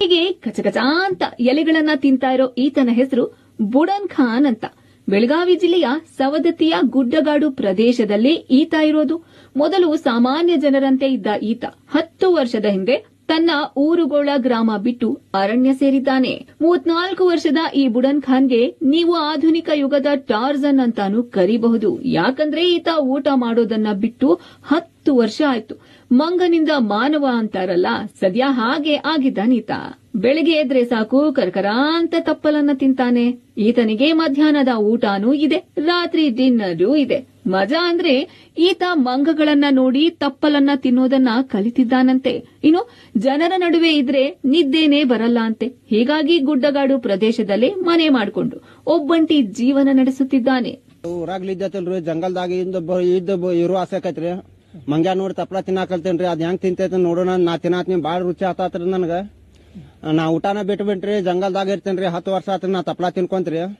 ಹೀಗೆ ಅಂತ ಎಲೆಗಳನ್ನ ತಿಂತಾ ಇರೋ ಈತನ ಹೆಸರು ಬುಡನ್ ಖಾನ್ ಅಂತ. ಬೆಳಗಾವಿ ಜಿಲ್ಲೆಯ ಸವದತ್ತಿಯ ಗುಡ್ಡಗಾಡು ಪ್ರದೇಶದಲ್ಲಿ ಈತ ಇರೋದು. ಮೊದಲು ಸಾಮಾನ್ಯ ಜನರಂತೆ ಇದ್ದ ಈತ ಹತ್ತು ವರ್ಷದ ಹಿಂದೆ ತನ್ನ ಊರುಗೋಳ ಗ್ರಾಮ ಬಿಟ್ಟು ಅರಣ್ಯ ಸೇರಿದ್ದಾನೆ. ಮೂವತ್ನಾಲ್ಕು ವರ್ಷದ ಈ ಬುಡನ್ ಖಾನ್ಗೆ ನೀವು ಆಧುನಿಕ ಯುಗದ ಟಾರ್ಜನ್ ಅಂತಾನು ಕರಿಬಹುದು. ಯಾಕಂದ್ರೆ ಈತ ಊಟ ಮಾಡೋದನ್ನ ಬಿಟ್ಟು ಹತ್ತು ವರ್ಷ ಆಯ್ತು. ಮಂಗನಿಂದ ಮಾನವ ಅಂತಾರಲ್ಲ, ಸದ್ಯ ಹಾಗೆ ಆಗಿದ್ದಾನೀತ ಬೆಳಿಗ್ಗೆ ಎದ್ರೆ ಸಾಕು, ಕರ್ಕರಾಂತ ತಪ್ಪಲನ್ನ ತಿಂತಾನೆ. ಈತನಿಗೆ ಮಧ್ಯಾಹ್ನದ ಊಟನೂ ಇದೆ, ರಾತ್ರಿ ಡಿನ್ನರೂ ಇದೆ. ಮಜಾ ಅಂದ್ರೆ ಈತ ಮಂಗಗಳನ್ನ ನೋಡಿ ತಪ್ಪಲನ್ನ ತಿನ್ನೋದನ್ನ ಕಲಿತಿದ್ದಾನಂತೆ. ಇನ್ನು ಜನರ ನಡುವೆ ಇದ್ರೆ ನಿದ್ದೇನೆ ಬರಲ್ಲ ಅಂತೆ. ಹೀಗಾಗಿ ಗುಡ್ಡಗಾಡು ಪ್ರದೇಶದಲ್ಲಿ ಮನೆ ಮಾಡಿಕೊಂಡು ಒಬ್ಬಂಟಿ ಜೀವನ ನಡೆಸುತ್ತಿದ್ದಾನೆ. ಊರಾಗ್ಲಿದ್ದಲ್ರಿ ಜಂಗಲ್ದಾಗ ಇದ್ದ ಆಸೆ ಆಕೈತ್ರಿ. ಮಂಗ್ಯಾ ನೋಡಿ ತಪ್ಪಲ ತಿನ್ನಾಕಲ್ತೇನ್ರಿ, ಅದ್ ಹೆಂಗ್ ತಿಂತೈತೆ ನೋಡೋಣ, ನಾ ತಿನ್ನಾತ್ನಿ ಬಾಳ ರುಚಿ ಆತಾತ್ರಿ ನನಗ. ನಾ ಊಟನ ಬಿಟ್ಟು ಬಿಟ್ರಿ ಜಂಗಲ್ದಾಗ ಇರ್ತೇನ್ರಿ, ಹತ್ತು ವರ್ಷ ಆತ್ರಿ ನಾ ತಪ್ಪಲ ತಿನ್ಕೊಂತ್ರಿ.